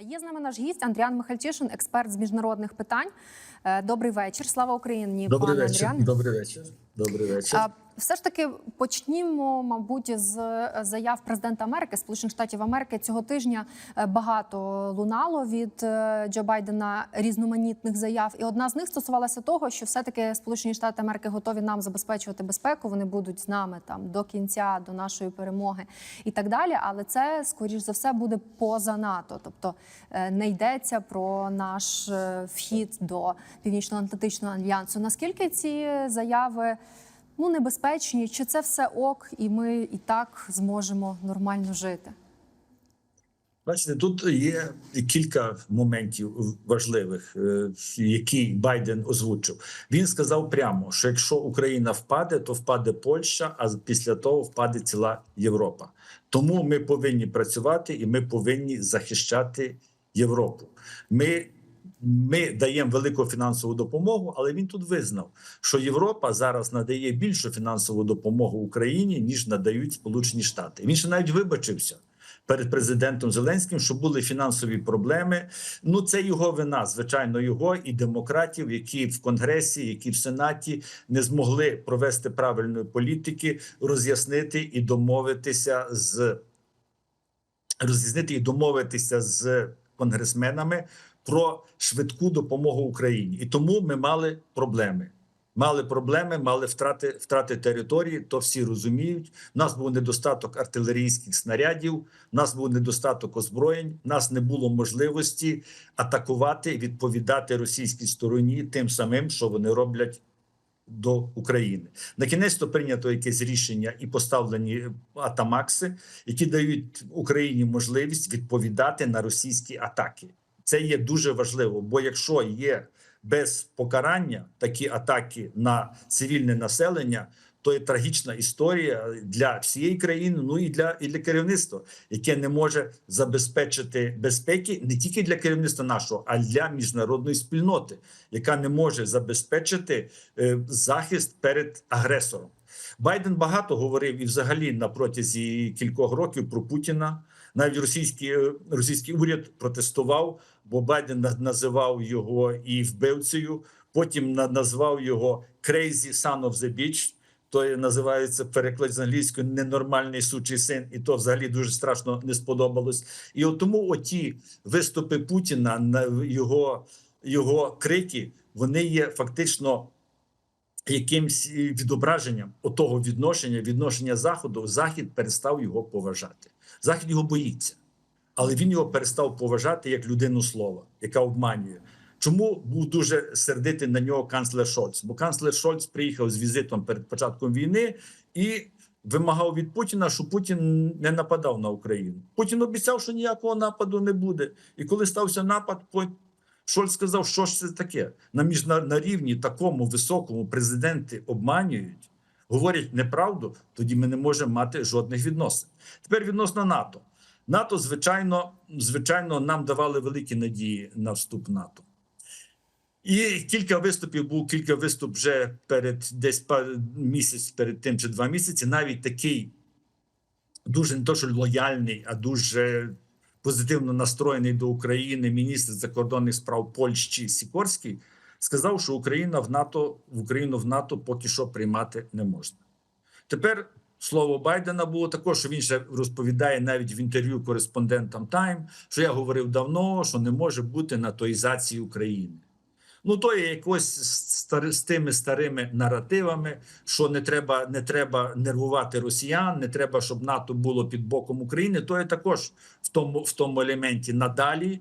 Є з нами наш гість Андріан Михальчишин, експерт з міжнародних питань. Е, Добрий вечір. Слава Україні, Добрий пане вечір. Андріан. Добрий вечір. Добрий вечір. Все ж таки почнімо, мабуть, з е, заяв президента Америки, Сполучених Штатів Америки. Цього тижня е, багато лунало від е, Джо Байдена різноманітних заяв. І одна з них стосувалася того, що все-таки Сполучені Штати Америки готові нам забезпечувати безпеку. Вони будуть з нами там до кінця, до нашої перемоги і так далі. Але це скоріш за все буде поза НАТО, тобто не йдеться про наш вхід до північно-атлантичного альянсу. Наскільки ці заяви? Ну небезпечні, чи це все ок, і ми і так зможемо нормально жити? Бачите, тут є кілька моментів важливих, е, які Байден озвучив. Він сказав прямо, що якщо Україна впаде, то впаде Польща, а після того впаде ціла Європа. Тому ми повинні працювати і ми повинні захищати Європу. Ми ми даємо велику фінансову допомогу, але він тут визнав, що Європа зараз надає більшу фінансову допомогу Україні ніж надають Сполучені Штати. Він ще навіть вибачився перед президентом Зеленським, що були фінансові проблеми. Ну це його вина, звичайно, його і демократів, які в конгресі, які в сенаті не змогли провести правильної політики, роз'яснити і домовитися з роз'яснити і домовитися з конгресменами про швидку допомогу Україні, і тому ми мали проблеми. Мали проблеми, мали втрати втрати території. То всі розуміють. У нас був недостаток артилерійських снарядів, у нас був недостаток озброєнь. у нас не було можливості атакувати, відповідати російській стороні тим самим, що вони роблять до України. На кінець то прийнято якесь рішення і поставлені атамакси, які дають Україні можливість відповідати на російські атаки. Це є дуже важливо, бо якщо є без покарання такі атаки на цивільне населення, то є трагічна історія для всієї країни, ну і для і для керівництва, яке не може забезпечити безпеки не тільки для керівництва нашого, а й для міжнародної спільноти, яка не може забезпечити е, захист перед агресором. Байден багато говорив і, взагалі, на протязі кількох років про Путіна. Навіть російський російський уряд протестував, бо Байден називав його і вбивцею. Потім назвав його «crazy son of the bitch», то називається переклад з англійської ненормальний сучий син, і то взагалі дуже страшно не сподобалось. І от тому оті виступи Путіна на його, його крики, вони є фактично якимсь відображенням отого відношення, відношення заходу. Захід перестав його поважати. Захід його боїться, але він його перестав поважати як людину слова, яка обманює. Чому був дуже сердитий на нього канцлер Шольц? Бо канцлер Шольц приїхав з візитом перед початком війни і вимагав від Путіна, щоб Путін не нападав на Україну. Путін обіцяв, що ніякого нападу не буде. І коли стався напад, Шольц сказав, що ж це таке на міжнародному рівні такому високому президенти обманюють, говорять неправду. Тоді ми не можемо мати жодних відносин. Тепер відносно НАТО. НАТО, звичайно, звичайно, нам давали великі надії на вступ НАТО. І кілька виступів був кілька виступ вже перед десь місяць перед тим чи два місяці. Навіть такий дуже не то, що лояльний, а дуже позитивно настроєний до України міністр закордонних справ Польщі Сікорський сказав, що Україна в НАТО в Україну в НАТО поки що приймати не можна. Тепер слово Байдена було також, що він ще розповідає навіть в інтерв'ю кореспондентам Тайм, що я говорив давно, що не може бути натоїзації України. Ну, то є якось з, тими старими наративами, що не треба не треба нервувати росіян, не треба, щоб НАТО було під боком України. То є також в тому в тому елементі надалі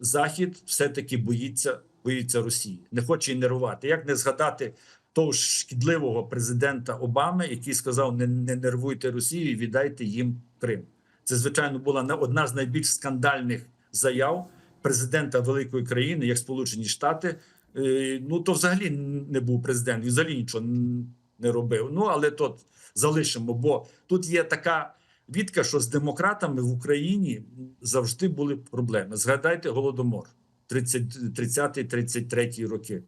Захід все-таки боїться боїться Росії, не хоче її нервувати. Як не згадати того шкідливого президента Обами, який сказав: не, не нервуйте Росію, віддайте їм Крим. Це звичайно була одна з найбільш скандальних заяв президента великої країни, як Сполучені Штати. Ну то взагалі не був президент, він взагалі нічого не робив. Ну але тут залишимо. Бо тут є така відка, що з демократами в Україні завжди були проблеми. Згадайте голодомор 30-33 роки.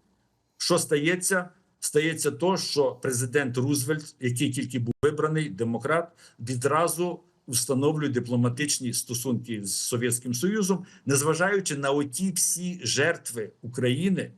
Що стається? Стається то, що президент Рузвельт, який тільки був вибраний, демократ, відразу установлює дипломатичні стосунки з Совєтським Союзом, незважаючи на оті всі жертви України,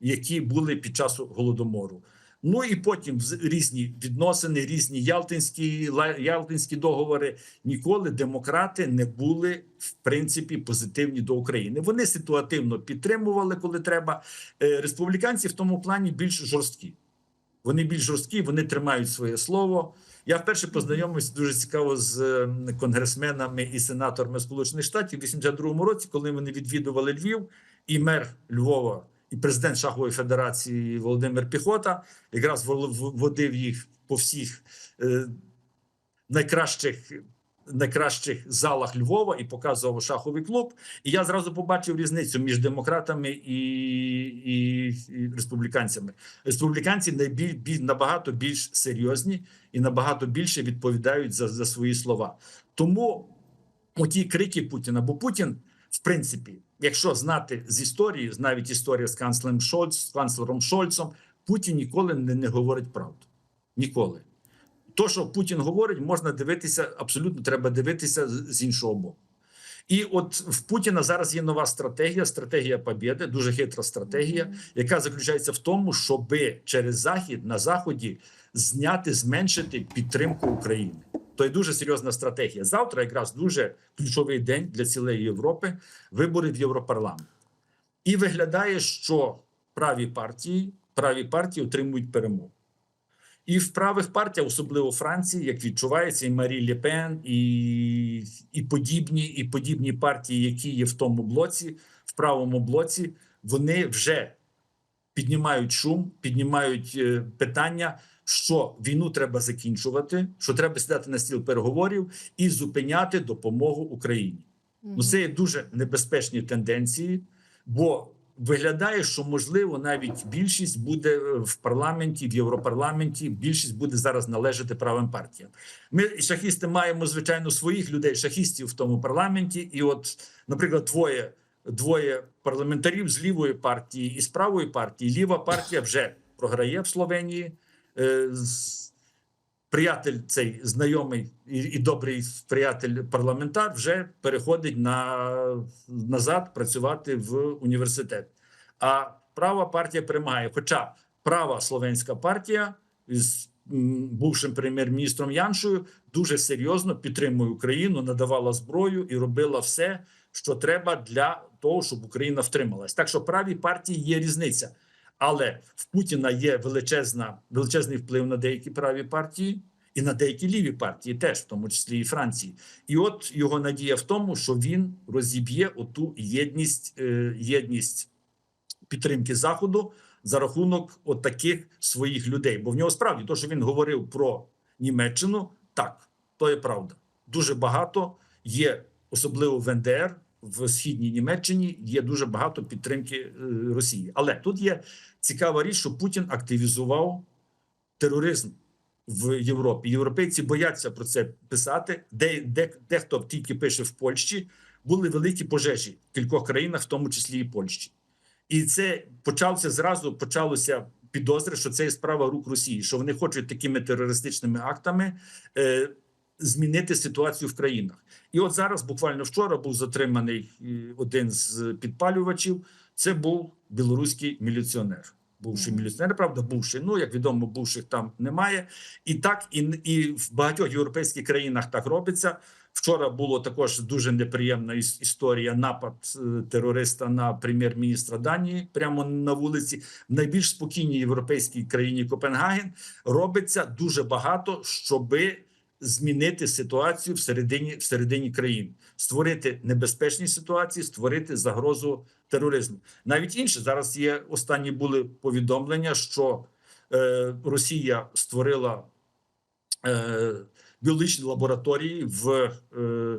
які були під час голодомору. Ну і потім різні відносини, різні ялтинські ялтинські договори. Ніколи демократи не були в принципі позитивні до України. Вони ситуативно підтримували, коли треба. Е, Республіканці в тому плані більш жорсткі. Вони більш жорсткі, вони тримають своє слово. Я вперше познайомився дуже цікаво з е, конгресменами і сенаторами Сполучених Штатів у 82-му році, коли вони відвідували Львів, і мер Львова, і президент Шахової Федерації Володимир Піхота якраз водив їх по всіх е, найкращих. Найкращих залах Львова і показував шаховий клуб. І я зразу побачив різницю між демократами і, і, і республіканцями. Республіканці найбіль, бі- набагато більш серйозні і набагато більше відповідають за, за свої слова. Тому оті крики Путіна, бо Путін, в принципі, якщо знати з історії, навіть історія з канцлером Шольц, з канцлером Шольцом, Путін ніколи не, не говорить правду. Ніколи. То, що Путін говорить, можна дивитися абсолютно треба дивитися з іншого боку. І от в Путіна зараз є нова стратегія, стратегія побєди, дуже хитра стратегія, яка заключається в тому, щоби через захід на заході зняти, зменшити підтримку України. То є дуже серйозна стратегія. Завтра якраз дуже ключовий день для цілої Європи. Вибори в Європарламент. І виглядає, що праві партії, праві партії отримують перемогу. І в правих партіях, особливо Франції, як відчувається, і Марі Ле Пен, і, і подібні, і подібні партії, які є в тому блоці, в правому блоці, вони вже піднімають шум, піднімають е, питання, що війну треба закінчувати, що треба сідати на стіл переговорів і зупиняти допомогу Україні. Ну, це є дуже небезпечні тенденції, бо виглядає, що можливо навіть більшість буде е, в парламенті, в Європарламенті. Більшість буде зараз належати правим партіям. Ми шахісти маємо звичайно своїх людей, шахістів в тому парламенті. І, от, наприклад, двоє двоє парламентарів з лівої партії і з правої партії. Ліва партія вже програє в Словенії. Е, Приятель, цей знайомий і, і добрий приятель парламентар вже переходить на назад працювати в університет. А права партія перемагає. Хоча права словенська партія з бувшим прем'єр-міністром Яншою дуже серйозно підтримує Україну, надавала зброю і робила все, що треба для того, щоб Україна втрималась. Так що праві партії є різниця. Але в Путіна є величезна, величезний вплив на деякі праві партії і на деякі ліві партії, теж, в тому числі і Франції. І от його надія в тому, що він розіб'є оту єдність, е, єдність підтримки Заходу за рахунок от таких своїх людей. Бо в нього справді то, що він говорив про Німеччину, так, то є правда. Дуже багато є, особливо в НДР, в східній Німеччині є дуже багато підтримки е, Росії. Але тут є цікава річ, що Путін активізував тероризм в Європі. Європейці бояться про це писати. Де, де дехто тільки пише в Польщі, були великі пожежі в кількох країнах, в тому числі і Польщі. І це почався зразу. Почалося підозри, що це є справа рук Росії, що вони хочуть такими терористичними актами е, змінити ситуацію в країнах. І от зараз, буквально вчора, був затриманий е, один з підпалювачів. Це був білоруський міліціонер. Бувший міліціонер, правда, бувший. Ну як відомо, бувших там немає. І так, і, і в багатьох європейських країнах так робиться. Вчора було також дуже неприємна історія. Напад е, терориста на прем'єр-міністра Данії прямо на вулиці. В найбільш спокійній європейській країні Копенгаген робиться дуже багато, щоби змінити ситуацію всередині всередині країн, створити небезпечні ситуації, створити загрозу тероризму. Навіть інше. Зараз є останні були повідомлення, що е, Росія створила е, біологічні лабораторії в, е,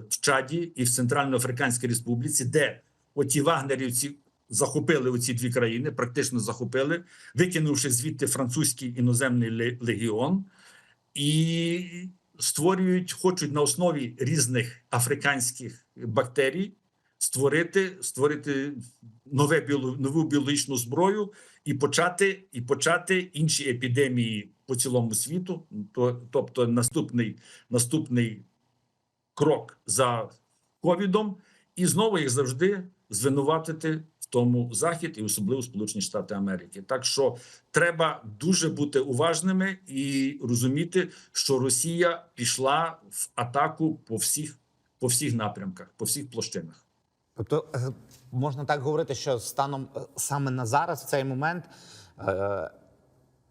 в Чаді і в Центральноафриканській Республіці, де оті вагнерівці захопили оці дві країни, практично захопили, викинувши звідти французький іноземний легіон, і створюють, хочуть на основі різних африканських бактерій створити, створити нове біоло- нову біологічну зброю і почати, і почати інші епідемії по цілому світу. То, тобто, наступний, наступний крок за ковідом, і знову їх завжди звинуватити тому захід, і особливо Сполучені Штати Америки. Так що треба дуже бути уважними і розуміти, що Росія пішла в атаку по всіх по всіх напрямках, по всіх площинах. Тобто е, можна так говорити, що станом е, саме на зараз, в цей момент, е,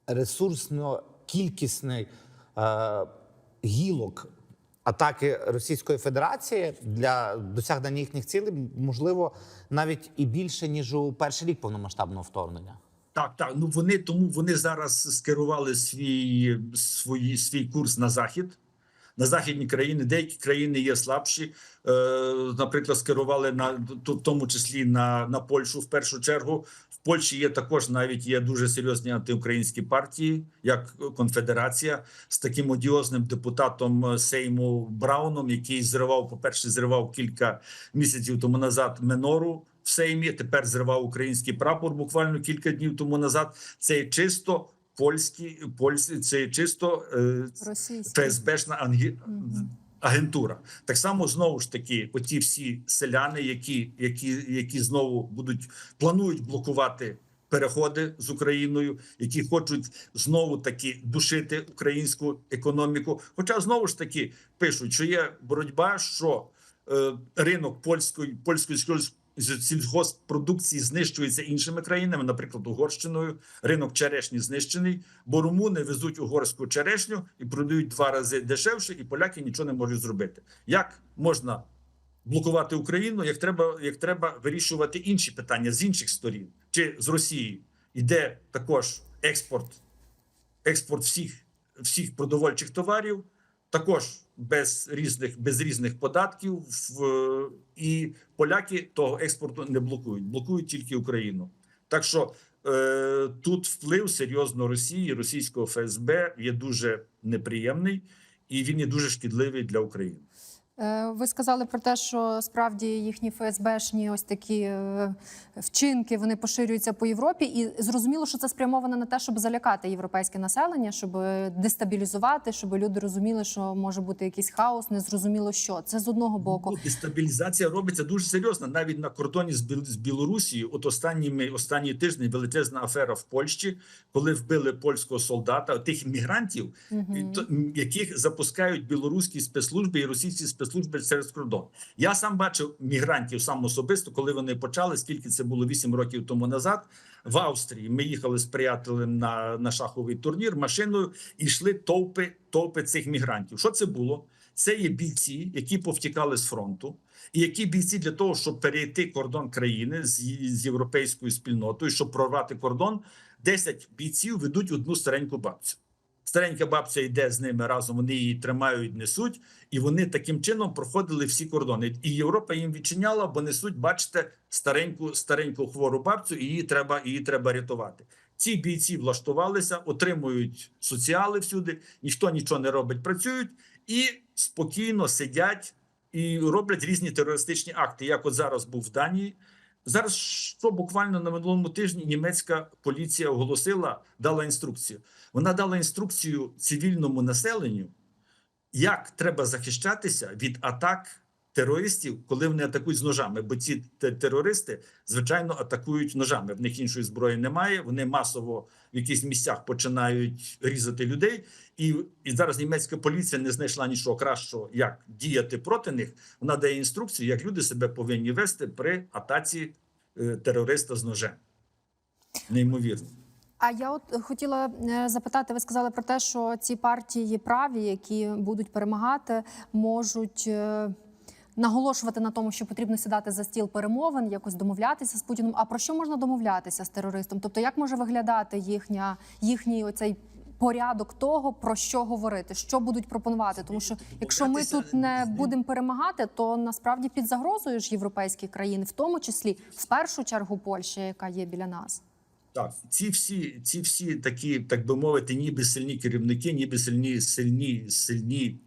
ресурсно кількісний гілок атаки Російської Федерації для досягнення їхніх цілей можливо навіть і більше ніж у перший рік повномасштабного вторгнення. Так, так. Ну вони тому вони зараз скерували свій свої свій курс на захід. На західні країни деякі країни є слабші. Е, наприклад, скерували на в тому числі на, на Польщу в першу чергу. В Польщі є також навіть є дуже серйозні антиукраїнські партії, як Конфедерація, з таким одіозним депутатом е, Сейму Брауном, який зривав, по перше, зривав кілька місяців тому назад минору в Сеймі. Тепер зривав український прапор буквально кілька днів тому назад. Це чисто польські, польські це чисто е. ФСБшна ангі... Мгм. агентура. Так само знову ж таки, оті всі селяни, які, які, які знову будуть планують блокувати. Переходи з Україною, які хочуть знову таки душити українську економіку. Хоча знову ж таки пишуть, що є боротьба, що е, ринок польської польської сільгосппродукції знищується іншими країнами, наприклад, Угорщиною. Ринок черешні знищений, бо румуни везуть угорську черешню і продають два рази дешевше, і поляки нічого не можуть зробити. Як можна блокувати Україну, як треба, як треба вирішувати інші питання з інших сторін, чи з Росії йде також експорт, експорт всіх, всіх продовольчих товарів, також без різних, без різних податків, в, і поляки того експорту не блокують, блокують тільки Україну. Так що е, тут вплив серйозно Росії, російського ФСБ є дуже неприємний і він є дуже шкідливий для України. Е, Ви сказали про те, що справді їхні ФСБшні ось такі е, вчинки вони поширюються по Європі, і зрозуміло, що це спрямовано на те, щоб залякати європейське населення, щоб дестабілізувати, щоб люди розуміли, що може бути якийсь хаос, незрозуміло що. Це з одного боку. Ну, Дестабілізація робиться дуже серйозно. Навіть на кордоні з Біл- Білорусією, от останніми останні тижні величезна афера в Польщі, коли вбили польського солдата, тих мігрантів, то- яких запускають білоруські спецслужби і російські спецслужби через кордон. Я сам бачив мігрантів сам особисто, коли вони почали. Скільки це було 8 років тому назад. В Австрії ми їхали з приятелем на, на шаховий турнір машиною і йшли товпи, товпи цих мігрантів. Що це було? Це є бійці, які повтікали з фронту, і які бійці для того, щоб перейти кордон країни з, з європейською спільнотою, щоб прорвати кордон, 10 бійців ведуть одну стареньку бабцю. Старенька бабця йде з ними разом, вони її тримають, несуть, і вони таким чином проходили всі кордони. І Європа їм відчиняла, бо несуть, бачите, стареньку, стареньку хвору бабцю, і її треба, її треба рятувати. Ці бійці влаштувалися, отримують соціали всюди, ніхто нічого не робить, працюють і спокійно сидять і роблять різні терористичні акти. Як от зараз був в Данії. Зараз що буквально на минулому тижні німецька поліція оголосила, дала інструкцію. Вона дала інструкцію цивільному населенню, як треба захищатися від атак терористів, коли вони атакують з ножами. Бо ці терористи, звичайно, атакують ножами. В них іншої зброї немає. Вони масово в якихось місцях починають різати людей. І, і зараз німецька поліція не знайшла нічого кращого, як діяти проти них. Вона дає інструкцію, як люди себе повинні вести при атаці е, терориста з ножем. Неймовірно. А я от хотіла е, запитати, ви сказали про те, що ці партії праві, які будуть перемагати, можуть. Е, Наголошувати на тому, що потрібно сідати за стіл перемовин, якось домовлятися з Путіним. А про що можна домовлятися з терористом? Тобто, як може виглядати їхня їхній оцей порядок того, про що говорити, що будуть пропонувати? Тому що якщо ми тут не будемо перемагати, то насправді під загрозою ж європейські країни, в тому числі в першу чергу Польща, яка є біля нас. Так, ці всі, ці всі такі, так би мовити, ніби сильні керівники, ніби сильні, сильні, сильні.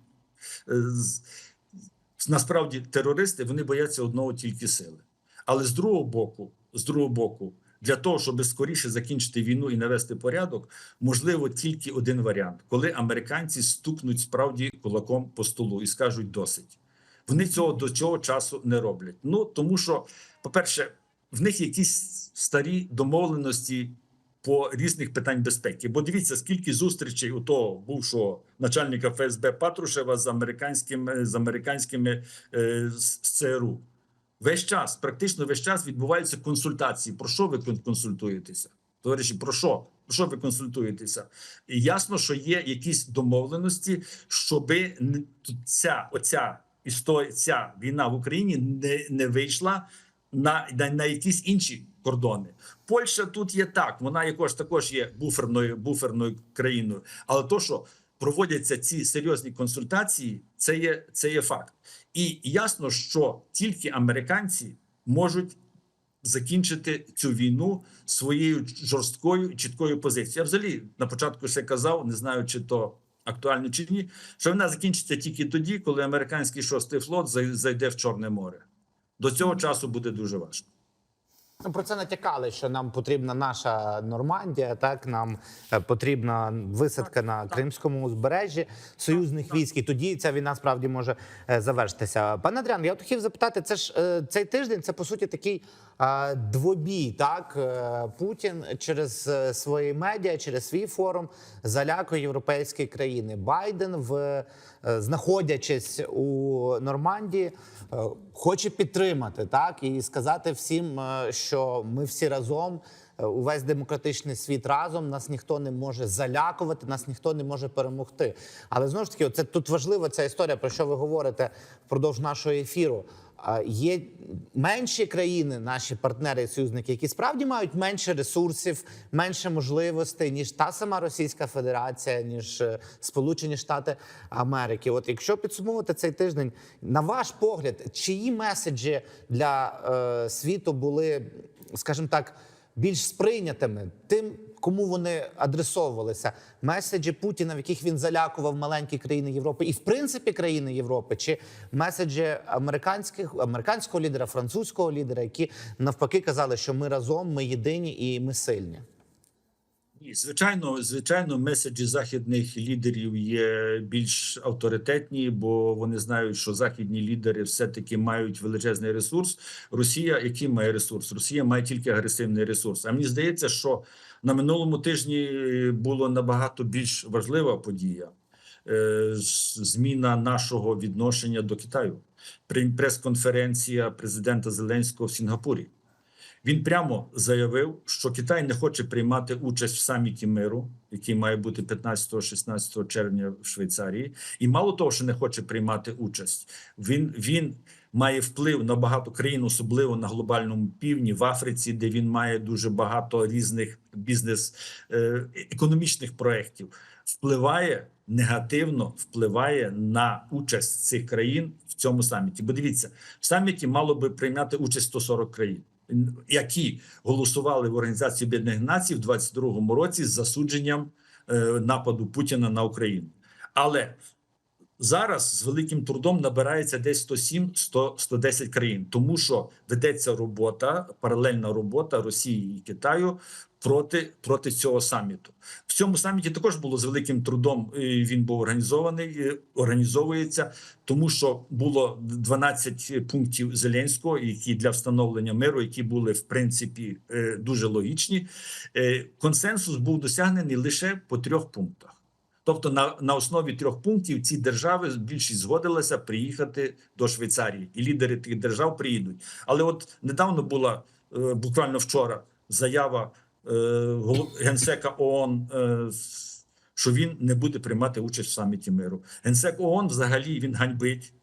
Насправді терористи вони бояться одного тільки сили. Але з другого боку, з другого боку, для того, щоб скоріше закінчити війну і навести порядок, можливо тільки один варіант, коли американці стукнуть справді кулаком по столу і скажуть досить. Вони цього до цього часу не роблять. Ну тому що, по-перше, в них якісь старі домовленості по різних питань безпеки. Бо дивіться, скільки зустрічей у того бувшого начальника ФСБ Патрушева з американськими з американськими е, з ЦРУ. Весь час, практично весь час відбуваються консультації. Про що ви консультуєтеся? Товариші, про що? Про що ви консультуєтеся? І ясно, що є якісь домовленості, щоби ця оця історія, ця війна в Україні не, не вийшла на, на, на якісь інші кордони. Польща тут є так, вона якось також є буферною буферною країною, але то, що проводяться ці серйозні консультації, це є, це є факт. І ясно, що тільки американці можуть закінчити цю війну своєю жорсткою і чіткою позицією. Я взагалі на початку ще казав, не знаю, чи то актуально чи ні, що вона закінчиться тільки тоді, коли американський шостий флот зайде в Чорне море. До цього часу буде дуже важко. Ну, про це натякали, що нам потрібна наша Нормандія. Так нам е, потрібна висадка на Кримському узбережжі союзних військ. І тоді ця війна справді може е, завершитися. Пане Адріан, я от хотів запитати, це ж е, цей тиждень, це по суті такий двобій. Так Е, Путін через е, свої медіа, через свій форум залякує європейські країни. Байден в е, знаходячись у Нормандії. Хоче підтримати так і сказати всім, що ми всі разом, увесь демократичний світ разом. Нас ніхто не може залякувати, нас ніхто не може перемогти. Але знову ж таки, це тут важлива ця історія, про що ви говорите впродовж нашого ефіру. Є менші країни, наші партнери і союзники, які справді мають менше ресурсів, менше можливостей, ніж та сама Російська Федерація, ніж е, Сполучені Штати Америки. От якщо підсумовувати цей тиждень, на ваш погляд, чиї меседжі для е, світу були, скажімо так, більш сприйнятими тим, кому вони адресовувалися? Меседжі Путіна, в яких він залякував маленькі країни Європи, і в принципі країни Європи, чи меседжі американських американського лідера, французького лідера, які навпаки казали, що ми разом, ми єдині і ми сильні. Ні, звичайно, звичайно, меседжі західних лідерів є більш авторитетні, бо вони знають, що західні лідери все-таки мають величезний ресурс. Росія, який має ресурс? Росія має тільки агресивний ресурс. А мені здається, що на минулому тижні було набагато більш важлива подія е, зміна нашого відношення до Китаю. Прес-конференція президента Зеленського в Сінгапурі. Він прямо заявив, що Китай не хоче приймати участь в саміті миру, який має бути 15-16 червня в Швейцарії, і мало того, що не хоче приймати участь, він, він має вплив на багато країн, особливо на глобальному півдні, в Африці, де він має дуже багато різних бізнес е, економічних проєктів. Впливає негативно впливає на участь цих країн в цьому саміті. Бо дивіться, в саміті мало би прийняти участь 140 країн які голосували в Організації Об'єднаних Націй в 22-му році з засудженням е, нападу Путіна на Україну. Але зараз з великим трудом набирається десь 107 100, 110 країн, тому що ведеться робота, паралельна робота Росії і Китаю проти, проти цього саміту. В цьому саміті також було з великим трудом. Він був організований, організовується, тому що було 12 пунктів Зеленського, які для встановлення миру, які були в принципі е, дуже логічні. Е, Консенсус був досягнений лише по трьох пунктах. Тобто, на, на основі трьох пунктів ці держави більшість згодилася приїхати до Швейцарії, і лідери тих держав приїдуть. Але от недавно була е, буквально вчора заява е, генсека ООН, е, що він не буде приймати участь в саміті миру. Генсек ООН взагалі він ганьбить.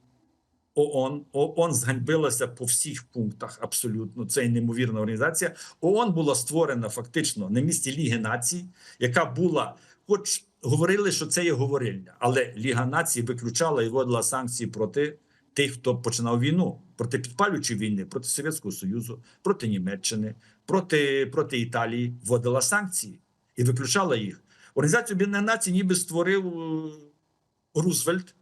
ООН ООН зганьбилася по всіх пунктах. Абсолютно це неймовірна організація. ООН була створена фактично на місці Ліги Націй, яка була, хоч говорили, що це є говорильня, але Ліга Націй виключала і вводила санкції проти тих, хто починав війну, проти підпалюючої війни, проти Совєтського Союзу, проти Німеччини, проти, проти Італії, вводила санкції і виключала їх. Організацію Об'єднаних Націй ніби створив е, Рузвельт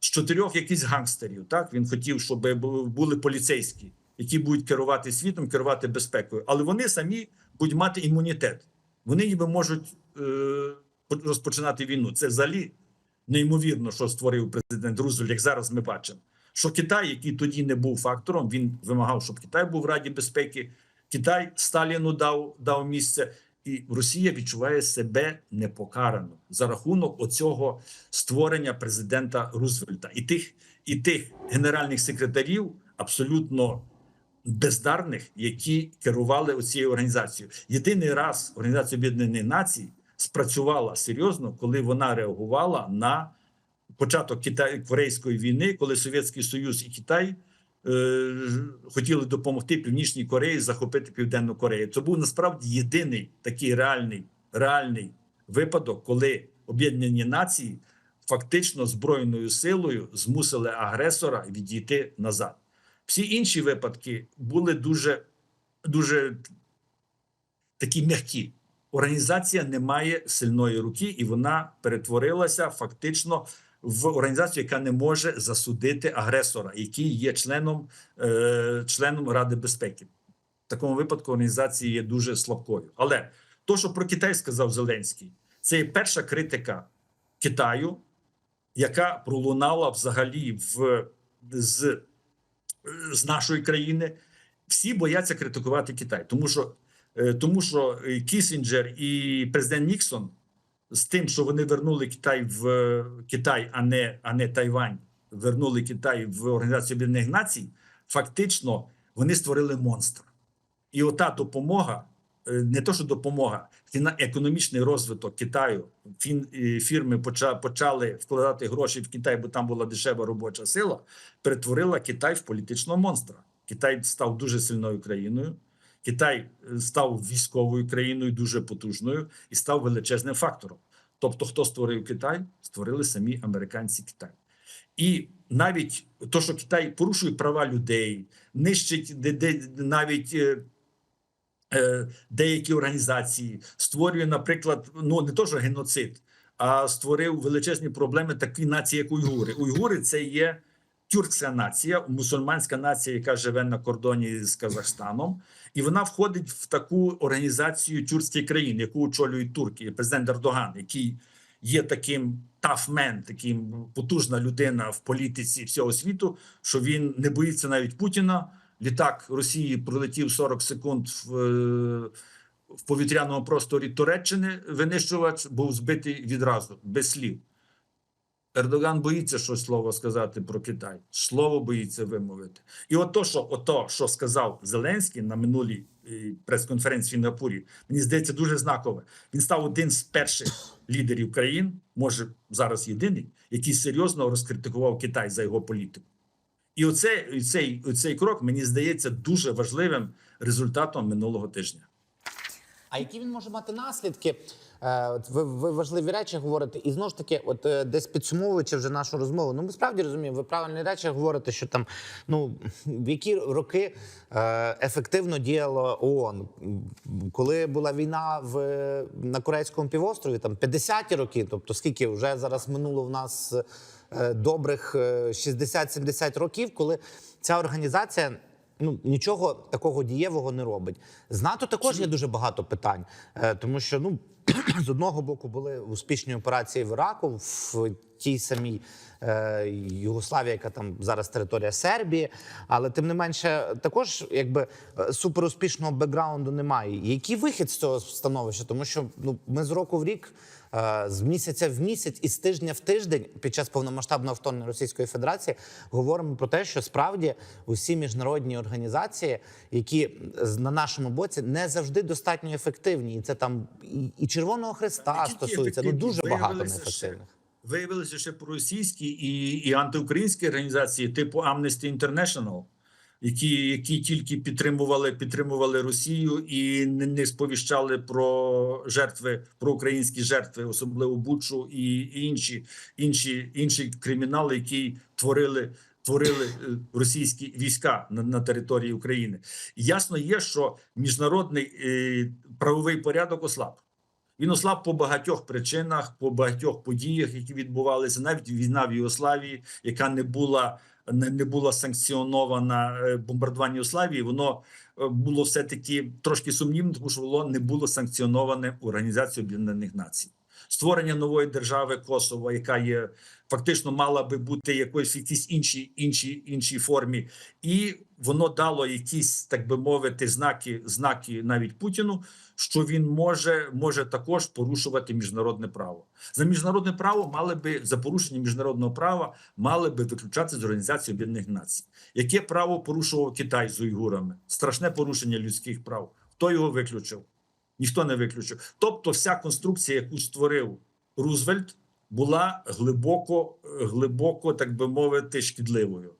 з чотирьох якісь гангстерів. Так він хотів, щоб були поліцейські, які будуть керувати світом, керувати безпекою. Але вони самі будуть мати імунітет. Вони ніби можуть е, розпочинати війну. Це взагалі неймовірно, що створив президент Рузвельт, як зараз ми бачимо. що Китай, який тоді не був фактором, він вимагав, щоб Китай був в Раді безпеки. Китай Сталіну дав, дав місце, і Росія відчуває себе непокарано за рахунок оцього створення президента Рузвельта і тих, і тих генеральних секретарів абсолютно бездарних, які керували цією організацією. Єдиний раз Організація Об'єднаних Націй спрацювала серйозно, коли вона реагувала на початок Китай Корейської війни, коли Совєтський Союз і Китай е, хотіли допомогти Північній Кореї захопити Південну Корею. Це був насправді єдиний такий реальний, реальний випадок, коли Об'єднані Нації фактично збройною силою змусили агресора відійти назад. Всі інші випадки були дуже, дуже такі м'які. Організація не має сильної руки, і вона перетворилася фактично в організацію, яка не може засудити агресора, який є членом, е, членом Ради безпеки. В такому випадку організація є дуже слабкою. Але то, що про Китай сказав Зеленський, це є перша критика Китаю, яка пролунала взагалі в з, з нашої країни. Всі бояться критикувати Китай, тому що тому що е, Кісінджер і президент Ніксон з тим, що вони вернули Китай в е, Китай, а не а не Тайвань, вернули Китай в Організацію Об'єднаних Націй, фактично вони створили монстр. І ота допомога, е, не то, що допомога, фіна- економічний розвиток Китаю. Е, фірми поча- почали вкладати гроші в Китай, бо там була дешева робоча сила, перетворила Китай в політичного монстра. Китай став дуже сильною країною. Китай е, став військовою країною дуже потужною і став величезним фактором. Тобто, хто створив Китай, створили самі американці Китай. І навіть то, що Китай порушує права людей, нищить де, де, навіть е, е, деякі організації, створює, наприклад, ну не то, що геноцид, а створив величезні проблеми такі нації, як уйгури. Уйгури це є тюркська нація, мусульманська нація, яка живе на кордоні з Казахстаном, і вона входить в таку організацію тюркської країни, яку очолюють турки, президент Ердоган, який є таким тафмен, таким потужна людина в політиці всього світу, що він не боїться навіть Путіна. Літак Росії пролетів 40 секунд в, е, в повітряному просторі Туреччини. Винищувач був збитий відразу без слів. Ердоган боїться щось слово сказати про Китай. Слово боїться вимовити. І ото, що, ото, що сказав Зеленський на минулій е, прес-конференції в Сінгапурі, мені здається, дуже знакове. Він став один з перших лідерів країн, може зараз єдиний, який серйозно розкритикував Китай за його політику. І оце, цей, цей крок мені здається дуже важливим результатом минулого тижня. А які він може мати наслідки? Е, От ви, ви важливі речі говорите, і знову ж таки, от е, десь підсумовуючи вже нашу розмову, ну ми справді розуміємо, ви правильні речі говорите, що там ну в які роки е, ефективно діяло ООН, коли була війна в на Корейському півострові, там 50-ті роки, тобто скільки вже зараз минуло в нас добрих е, 60-70 років, коли ця організація ну нічого такого дієвого не робить. З НАТО також є дуже багато питань, е, тому що ну з одного боку були успішні операції в Іраку в тій самій е, Югославії, яка там зараз територія Сербії, але тим не менше, також якби е, суперуспішного бекграунду немає. Який вихід з цього становища? Тому що ну ми з року в рік. Е, З місяця в місяць і з тижня в тиждень під час повномасштабного вторгнення Російської Федерації говоримо про те, що справді усі міжнародні організації, які на нашому боці не завжди достатньо ефективні, і це там і, і Червоного Хреста Не стосується. Ну дуже багато неефективних. Виявилися ще проросійські і, і антиукраїнські організації, типу Amnesty International, які, які тільки підтримували, підтримували Росію і не, не сповіщали про жертви, про українські жертви, особливо Бучу і, і інші, інші, інші кримінали, які творили. Творили е, російські війська на, на території України. Ясно є, що міжнародний е, правовий порядок ослаб. Він ослаб по багатьох причинах, по багатьох подіях, які відбувалися. Навіть війна в Югославії, яка не була не, не була санкціонована е, бомбардування Юславії, воно е, було все таки трошки сумнівно, тому що воно не було санкціоноване Організацією Об'єднаних Націй. Створення нової держави Косово, яка є фактично мала би бути якоюсь в якійсь іншій іншій іншій формі, і воно дало якісь, так би мовити, знаки, знаки навіть Путіну, що він може, може також порушувати міжнародне право. За міжнародне право мали би за порушення міжнародного права мали би виключати з організації Об'єднаних Націй. Яке право порушував Китай з уйгурами? Страшне порушення людських прав. Хто його виключив? Ніхто не виключив. Тобто, вся конструкція, яку створив Рузвельт, була глибоко, глибоко, так би мовити, шкідливою,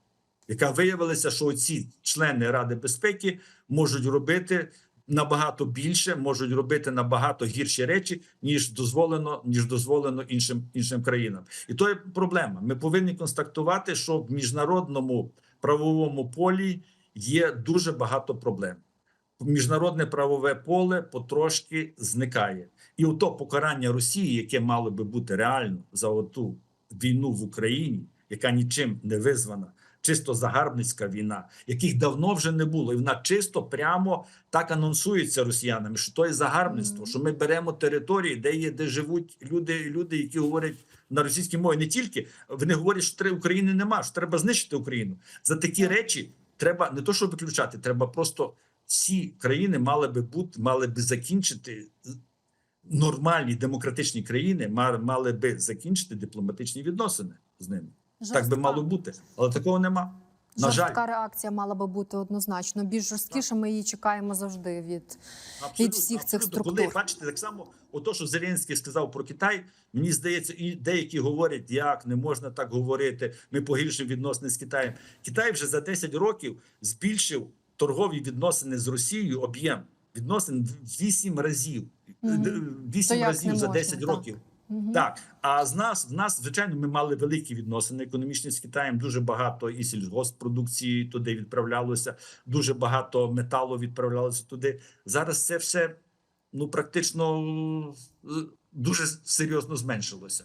яка виявилася, що ці члени Ради безпеки можуть робити набагато більше, можуть робити набагато гірші речі, ніж дозволено, ніж дозволено іншим іншим країнам. І то є проблема. Ми повинні констатувати, що в міжнародному правовому полі є дуже багато проблем. Міжнародне правове поле потрошки зникає, і ото покарання Росії, яке мало би бути реально за оту війну в Україні, яка нічим не визвана, чисто загарбницька війна, яких давно вже не було, і вона чисто прямо так анонсується росіянами, що то є загарбництво, що ми беремо території, де є де живуть люди, люди, які говорять на російській мові. Не тільки вони говорять, що України нема, що треба знищити Україну. За такі речі треба не то, що виключати, треба просто всі країни мали би бути, мали би закінчити нормальні демократичні країни, мали би закінчити дипломатичні відносини з ними. Так би мало бути, але такого нема. На жаль, Жорстка реакція мала би бути однозначно. Більш жорсткіше ми її чекаємо завжди від абсолютно, всіх цих структур. Коли бачите, так само, ото, що Зеленський сказав про Китай, мені здається, і деякі говорять, як не можна так говорити. Ми погіршимо відносини з Китаєм. Китай вже за 10 років збільшив торгові відносини з Росією об'єм відносин в 8 разів. Мгм. Д- То 8 разів за можна, 10 так. років. Мгм. Так, а з нас в нас, звичайно, ми мали великі відносини економічні з Китаєм. Дуже багато і сільгосппродукції туди відправлялося, дуже багато металу відправлялося туди. Зараз це все ну практично е, дуже серйозно зменшилося.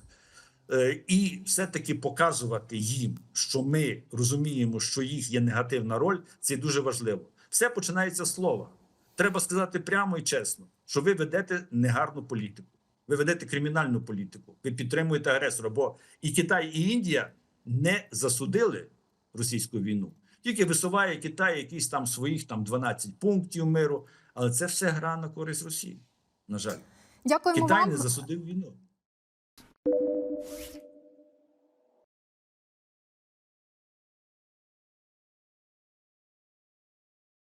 Е, І все-таки показувати їм, що ми розуміємо, що їх є негативна роль, це дуже важливо. Все починається з слова. Треба сказати прямо і чесно, що ви ведете негарну політику. Ви ведете кримінальну політику, ви підтримуєте агресора. Бо і Китай, і Індія не засудили російську війну. Тільки висуває Китай якісь там своїх там 12 пунктів миру, але це все гра на користь Росії. На жаль, Дякуємо Китай вам. не засудив війну. Thank you.